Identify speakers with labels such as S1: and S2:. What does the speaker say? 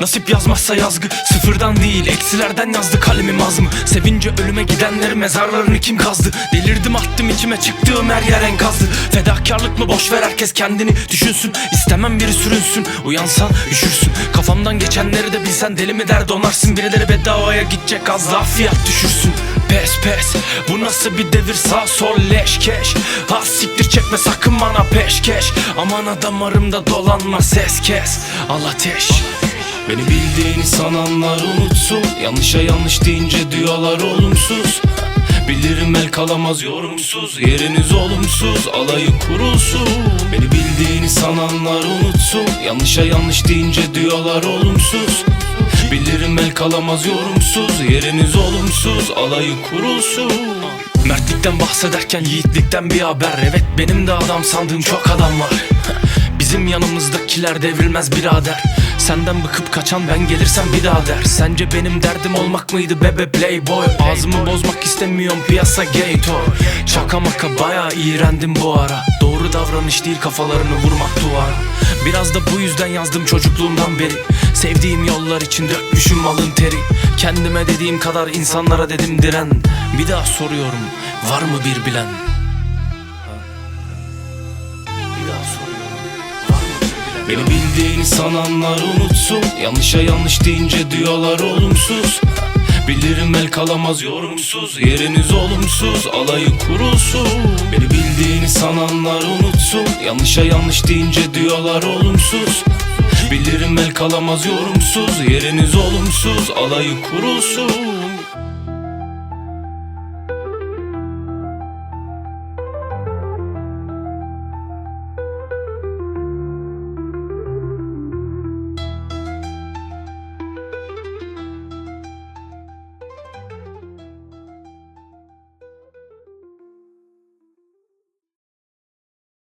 S1: Nasip yazmazsa yazgı Sıfırdan değil eksilerden yazdı kalemim az mı Sevince ölüme gidenleri mezarlarını kim kazdı? Delirdim attım içime çıktığım her yer enkazdı. Fedakarlık mı? Boş ver herkes kendini düşünsün. İstemem biri sürünsün Uyansan üşürsün. Kafamdan geçenleri de bilsen deli mi der donarsın. Birileri bedavaya gidecek az daha fiyat düşürsün. Pes pes. Bu nasıl bir devir? Sağ sol leşkeş Ha siktir çekme sakın bana peşkeş. Aman damarımda dolanma ses kes. Al ateş. Beni bildiğini sananlar unutsun. Yanlışa yanlış deyince diyorlar olumsuz. Bilirim el kalamaz yorumsuz. Yeriniz olumsuz alayı kurulsun. Beni bildiğini sananlar unutsun. Yanlışa yanlış deyince diyorlar olumsuz kalamaz yorumsuz Yeriniz olumsuz alayı kurulsun. Mertlikten bahsederken yiğitlikten bir haber. Evet benim de adam sandığım çok adam var. Bizim yanımızdakiler devrilmez birader Senden bıkıp kaçan ben gelirsem bir daha der. Sence benim derdim olmak mıydı bebe playboy? Ağzımı bozmak istemiyorum piyasa gay toy Şaka maka baya iğrendim bu ara. Doğru davranış değil kafalarını vurmak duvara. Biraz da bu yüzden yazdım çocukluğumdan beri. Sevdiğim yollar için dökmüşüm alın teri. Kendime dediğim kadar insanlara dedim diren. Bir daha soruyorum var mı bir bilen Beni bildiğini sananlar unutsun. Yanlışa yanlış deyince diyorlar olumsuz. Bilirim el kalamaz yorumsuz. Yeriniz olumsuz alayı kurulsun Beni bildiğini sananlar unutsun. Yanlışa yanlış deyince diyorlar olumsuz. Bilirim el kalamaz yorumsuz. Yeriniz olumsuz alayı kurulsun